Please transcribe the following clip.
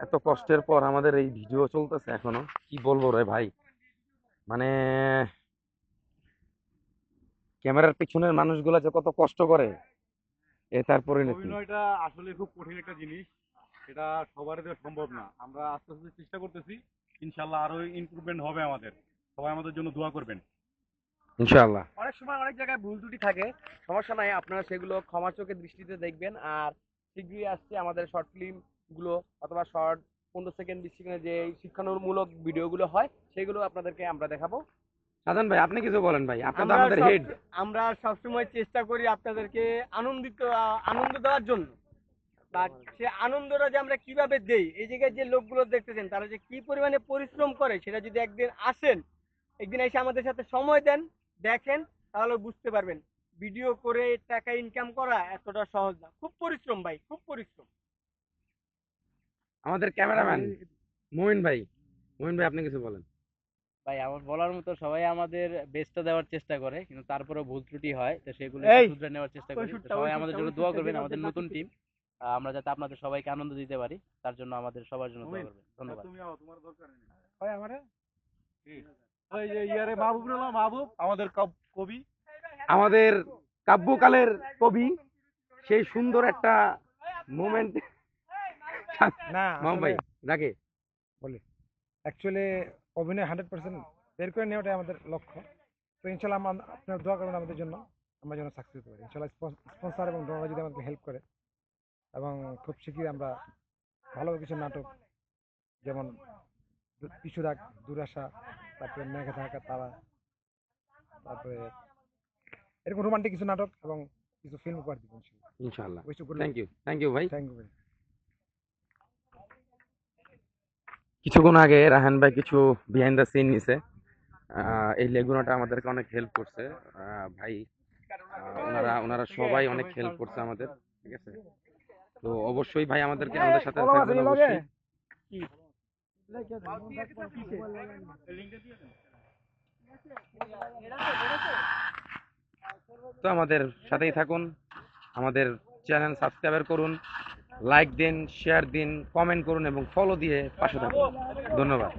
এত কষ্টের পর আমাদের এই ভিডিও চলতেছে এখনও। কি বলব রে ভাই? মানে ক্যামেরার পিছনের মানুষগুলো যে কত কষ্ট করে এ তার পরিণতি। অভিনয়টা আসলে খুব কঠিন একটা জিনিস। এটা সবার দেওয়া সম্ভব না। আমরা আস্তে আস্তে চেষ্টা করতেছি ইনশাল্লাহ আরও ইমপ্রুভমেন্ট হবে আমাদের। সবাই আমাদের জন্য দোয়া করবেন। ইনশাআল্লাহ। অনেক সময় অনেক জায়গায় ভুল ত্রুটি থাকে সমস্যা নাই আপনারা সেগুলো ক্ষমা চোখে দৃষ্টিতে দেখবেন। আর শীঘ্রই আসছে আমাদের শর্ট ফিল্মগুলো অথবা শর্ট পনেরো সেকেন্ড বিশ সেকেন্ডের যে ভিডিও ভিডিওগুলো হয় সেগুলো আপনাদেরকে আমরা দেখাবো। সাধন ভাই আপনি কিছু বলেন ভাই আপনি তো আমরা আমাদের হেড আমরা সবসময় চেষ্টা করি আপনাদেরকে আনন্দিত আনন্দ দেওয়ার জন্য। বাট সে আনন্দটা যে আমরা কীভাবে দেই এই জায়গায় যে লোকগুলো দেখতেছেন তারা যে কি পরিমাণে পরিশ্রম করে সেটা যদি একদিন আসেন একদিন এসে আমাদের সাথে সময় দেন দেখেন তাহলে বুঝতে পারবেন। ভিডিও করে টাকা ইনকাম করা এতটা সহজ না। খুব পরিশ্রম ভাই খুব পরিশ্রম। আমাদের ক্যামেরাম্যান মোমিন ভাই। মোমিন ভাই আপনি কিছু বলেন। ভাই আমার বলার মতো সবাই আমাদের বেস্টটা দেওয়ার চেষ্টা করে কিন্তু তারপরেও ভুল ত্রুটি হয় তো সেগুলো! শুধরে নেওয়ার চেষ্টা করি। ওই সবাই আমাদের জন্য দোয়া করবেন আমাদের নতুন টিম আমরা যাতে আপনাদের সবাইকে আনন্দ দিতে পারি তার জন্য আমাদের সবার জন্য দোয়া করবেন। ধন্যবাদ। তুমি আও তোমার দরকার নেই। ভাই আমারে? এই যে ইয়ারে মাহবুব আমাদের কবি। আমাদের কাব্যকালের কবি সেই সুন্দর একটা মোমেন্ট না ভাই ডাকে অ্যাকচুয়ালি অভিনয় হান্ড্রেড পার্সেন্ট বের করে নেওয়াটাই আমাদের লক্ষ্য। তো ইনশাল্লাহ আপনার দোয়া করবেন আমাদের জন্য আমরা যেন সাকসেস হতে পারি ইনশাল্লাহ স্পন্সর এবং ডোনার যদি আমাদেরকে হেল্প করে এবং খুব শীঘ্রই আমরা ভালো কিছু নাটক যেমন পিছু রাগ দুরাশা তারপরে মেঘা থাকা তারা তারপরে এরকম রোমান্টিক কিছু নাটক এবং কিছু ফিল্ম উপহার দিব ইনশাল্লাহ ইনশাআল্লাহ থ্যাংক ইউ থ্যাংক ইউ ভাই থ্যাংক ইউ ভাই কিছুক্ষণ আগে রাহান ভাই কিছু বিহাইন্ড দ্য সিন নিছে এই লেগুনাটা আমাদেরকে অনেক হেল্প করছে ভাই ওনারা ওনারা সবাই অনেক হেল্প করছে আমাদের ঠিক আছে তো অবশ্যই ভাই আমাদেরকে আমাদের সাথে থাকবেন অবশ্যই তো আমাদের সাথেই থাকুন, আমাদের চ্যানেল সাবস্ক্রাইবার করুন, লাইক দিন, শেয়ার দিন, কমেন্ট করুন এবং ফলো দিয়ে পাশে থাকুন। ধন্যবাদ।